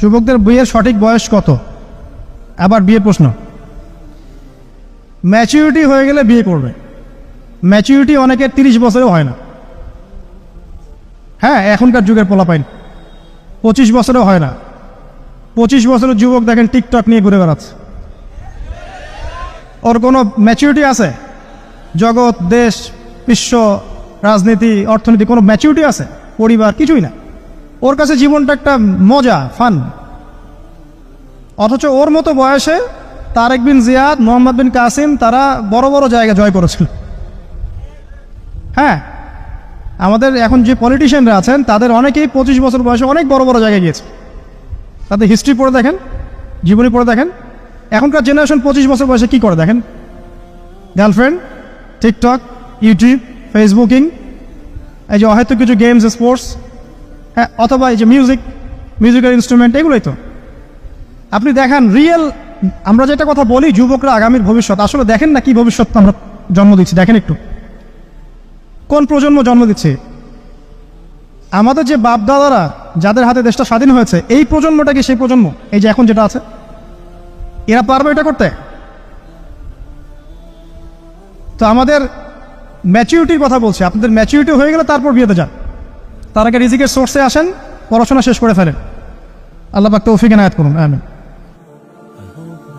যুবকদের বিয়ের সঠিক বয়স কত? আবার বিয়ে প্রশ্ন। ম্যাচিউরিটি হয়ে গেলে বিয়ে করবে। ম্যাচিউরিটি অনেকের তিরিশ বছরেও হয় না। হ্যাঁ এখনকার যুগের পোলা পাইন পঁচিশ বছরেও হয় না। পঁচিশ বছরের যুবক দেখেন টিকটক নিয়ে ঘুরে বেড়াচ্ছে। ওর কোনো ম্যাচিউরিটি আছে? জগৎ, দেশ, বিশ্ব, রাজনীতি, অর্থনীতি, কোনো ম্যাচিউরিটি আছে? পরিবার, কিছুই না। ওর কাছে জীবনটা একটা মজা, ফান। অথচ ওর মতো বয়সে তারেক বিন জিয়াদ, মোহাম্মদ বিন কাসিম, তারা বড় বড় জায়গা জয় করেছিল। হ্যাঁ আমাদের এখন যে পলিটিশিয়ানরা আছেন, তাদের অনেকেই পঁচিশ বছর বয়সে অনেক বড় বড় জায়গায় গিয়েছে। তাদের হিস্ট্রি পড়ে দেখেন, জীবনী পড়ে দেখেন। এখনকার জেনারেশন পঁচিশ বছর বয়সে কী করে দেখেন? গার্লফ্রেন্ড টিকটক ইউটিউব ফেসবুকিং এই যে হয়তো কিছু গেমস স্পোর্টস হ্যাঁ অথবা এই যে মিউজিক মিউজিক্যাল ইনস্ট্রুমেন্ট এগুলোই তো। আপনি দেখান রিয়েল আমরা যেটা কথা বলি, যুবকরা আগামীর ভবিষ্যৎ। আসলে দেখেন না কি ভবিষ্যৎ আমরা জন্ম দিচ্ছি। দেখেন একটু। কোন প্রজন্ম জন্ম দিচ্ছে? আমাদের যে বাপ দাদারা যাদের হাতে দেশটা স্বাধীন হয়েছে, এই প্রজন্মটা কি সেই প্রজন্ম? এই যে এখন যেটা আছে? এরা পারবে এটা করতে? তো আমাদের ম্যাচিউরিটির কথা বলছি। আপনাদের ম্যাচিউরিটি হয়ে গেলে তারপর বিয়েতে যান। তার আগে রিজিকের সোর্সে আসেন, পড়াশোনা শেষ করে ফেলেন। আল্লাহ পাক তৌফিক এনায়াত করুন, আমিন।